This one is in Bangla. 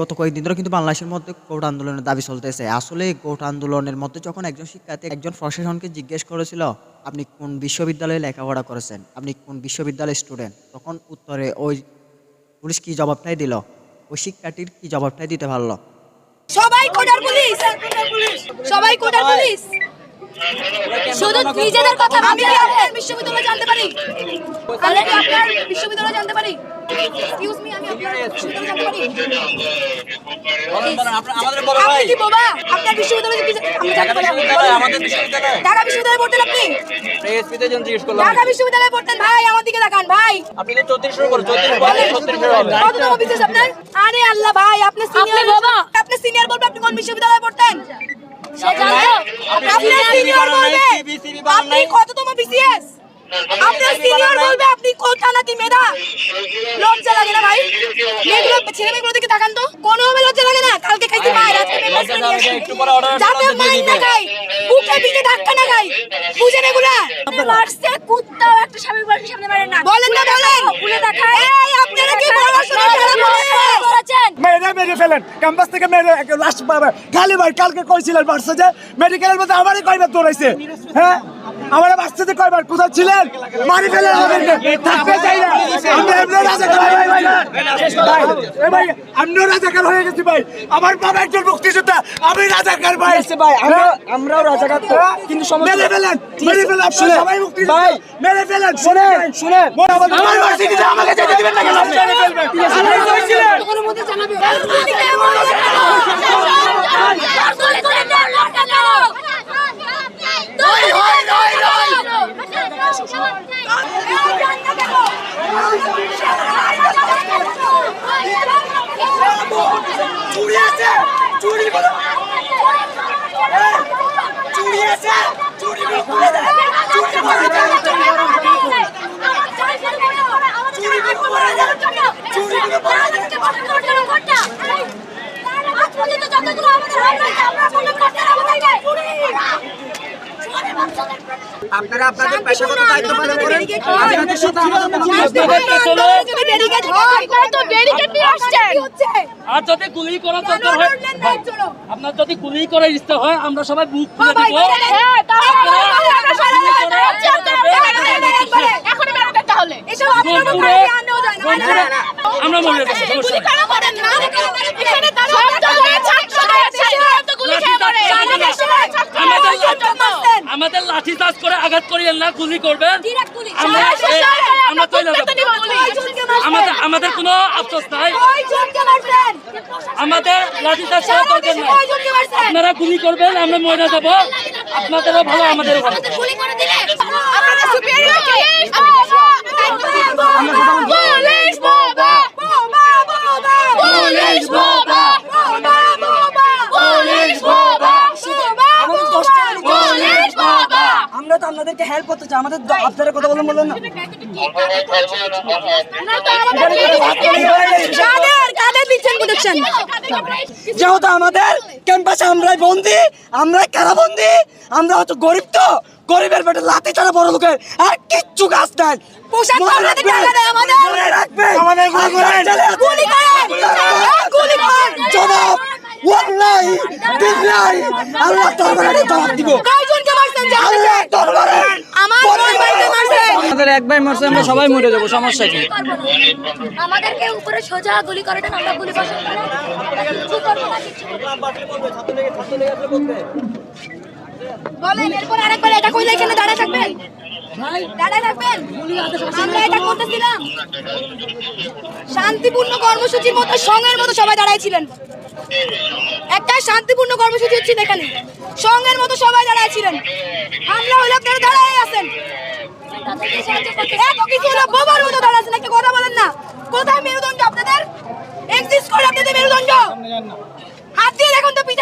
গত কয়েকদিন ধরে কিন্তু বাংলাদেশের মধ্যে কোর্ট আন্দোলনের দাবি চলতেছে। আসলে কোর্ট আন্দোলনের মধ্যে যখন একজন শিক্ষার্থী একজন প্রশাসনকে জিজ্ঞেস করেছিল, আপনি কোন বিশ্ববিদ্যালয়ে লেখাপড়া করেছেন? আপনি কোন বিশ্ববিদ্যালয়ের স্টুডেন্ট তখন উত্তরে ওই পুলিশ কি জবাবটাই দিল? ওই শিক্ষার্থীর কি জবাবটাই দিতে পারল? সবাই কোটার পুলিশ! সবাই কোটার পুলিশ! শুধু নিজেদের কথা আমি কি আপনার বিশ্ববিদ্যালয় জানতে পারি? আমি কি আপনার বিশ্ববিদ্যালয় জানতে পারি? এক্সকিউজ মি আমি আপনার বিশ্ববিদ্যালয় জানতে পারি? আপনি আমাদের বড় ভাই। আপনি কি বোবা? আপনার বিশ্ববিদ্যালয় কি আমি জানতে পারি আমাদের বিশ্ববিদ্যালয়। ঢাকা বিশ্ববিদ্যালয়ে পড়তেন আপনি? এসপিতে জন জিজ্ঞেস করলাম। ঢাকা বিশ্ববিদ্যালয়ে পড়তেন ভাই আমার দিকে তাকান ভাই। আপনি তো 34 শুরু করুন 34 বলেন 36 শুরু হবে। কততম বিশেষ আপনার? আরে আল্লাহ ভাই আপনি সিনিয়র আপনি বাবা। আপনি সিনিয়র বলবে আপনি কোন বিশ্ববিদ্যালয়ে পড়তেন? সে জানতো? আপনি আপনি সিনিয়র বলবে। আপনি কততম বিসিএস আপনি সিনিয়র বলবে আপনি কোটা নাকি মেধা? লজ্জা লাগে না ভাই। মেয়েগুলো ছেলে মেয়েগুলো দিকে তাকান তো। কোনো ভাবে লজ্জা লাগে না। কালকে খাইতে মায়ের আজকে যাতে লজ্জা না খাই বুকে পিঠে ধাক্কা না খাই বুঝেন এগুলা? মারছে কুত্তাও একটা স্বামী বয়সের সামনে মারে না। বলেন না বলেন। ভুলে দেখায় এই আপনারা কি পড়াশোনা করেছেন মেরে ফেলেন। ক্যাম্পাস থেকে মেরে লাস্ট খালি ভাই কালকে কইছিলেন বাড়ছে যে মেডিকেলের মধ্যে আমারই কয়বার দৌড়াইছে। হ্যাঁ? আমার বাড়ছে যে কয়বার কোথায় ছিলেন? মারি থাকতে চাই না। আমরা এমনি রাজাকার ভাই ভাই আমিও রাজাকার হয়ে গেছি ভাই। আমার বাবা একজন মুক্তিযোদ্ধা আমি রাজাকার ভাই। ভাই আমরা আমরাও রাজাকার কিন্তু মেরে ফেলেন মেরে ফেলেন সবাই মুক্তিযোদ্ধা। ভাই মেরে ফেলেন শুনেন শুনেন আমাকে যেতে দিবেন না কেন মেরে ফেলবেন আপনি কইছিলেন কোনো মতে জানাবে আপনি কেমন দই হয় দই দই চুরি আছে চুরি বলো চুরি আছে চুরি বলো খুলে দেয় চুরি দেয় চুরি করে পড়ে দেয় চুরি করে পড়ে দেয় আপনারা আপনাদের পেশাগত দায়িত্ব পালন করেন আপনাদের সাথে আর যদি গুলি করার দরকার হয় আপনার যদি গুলি করার ইচ্ছা হয় আমরা সবাই বুক খুলে দিব আমরা মরে যাব সমস্যা নেই। আমাদের লাঠি চার্জ করে আঘাত করিয়েন না গুলি করবেন। আমরা চলে আমাদের আমাদের কোনো আফসোস নাই। আমাদের লাঠি দরকার নাই আপনারা গুলি করবেন আমরা ময়না যাব। আপনাদেরও ভালো আমাদের ভালো পুলিশ বোবা পুলিশ বোবা পুলিশ বোবা আমাদের দশ টাকা নিতে হবে। পুলিশ বোবা আপনাদেরকে হেল্প করতে চাই আমাদের আপনারা কথা বলেন বললেন না। যেহেতু আমাদের ক্যাম্পাসে আমরাই বন্দি আমরাই কারাবন্দি আমরা হয়তো গরিব তো গরিবের পেটে ছাড়া বড় লোকের আর কিচ্ছু কাজ নাই। পোশাক মনে আপনাদের রাখবেন, টাকা দেয় আমাদের। মনে রাখবেন। আর বাচ্চারা গুলি করেন গুলি করেন জবাব ওয়াল্লাহি বিল্লাহি আল্লাহ দরবারে একটা জবাব দিব কয়জনকে মারছেন জানেন? আল্লাহ দরবারে আমার দুই ভাইকে মারছেন আমাদের এক ভাই মারছে আমরা সবাই মরে যাব সমস্যা কি? আমাদেরকে উপরে সোজা গুলি করে দেন আমরা গুলি বসে কিছু করব না কিছু বলেন এরপর আরেকবার এটা কইলে এখানে দাঁড়ায় থাকবেন? দাঁড়ায় থাকবেন? আমরা এটা করতেছিলাম। শান্তিপূর্ণ কর্মসূচির মতো সঙ্গের মতো সবাই দাঁড়াইছিলেন। একটা শান্তিপূর্ণ কর্মসূচি হচ্ছে এখানে। সঙ্গের মতো সবাই দাঁড়াইছিলেন। আমরা হলে আপনারা দাঁড়ায় আছেন। এত কিছু হলো? বোবার মতো দাঁড়াচ্ছেন একটা কথা বলেন না। কোথায় মেরুদণ্ড আপনাদের? এক্সিস্ট করে আপনাদের মেরুদণ্ড। হাত দিয়ে দেখুন তো পিঠা।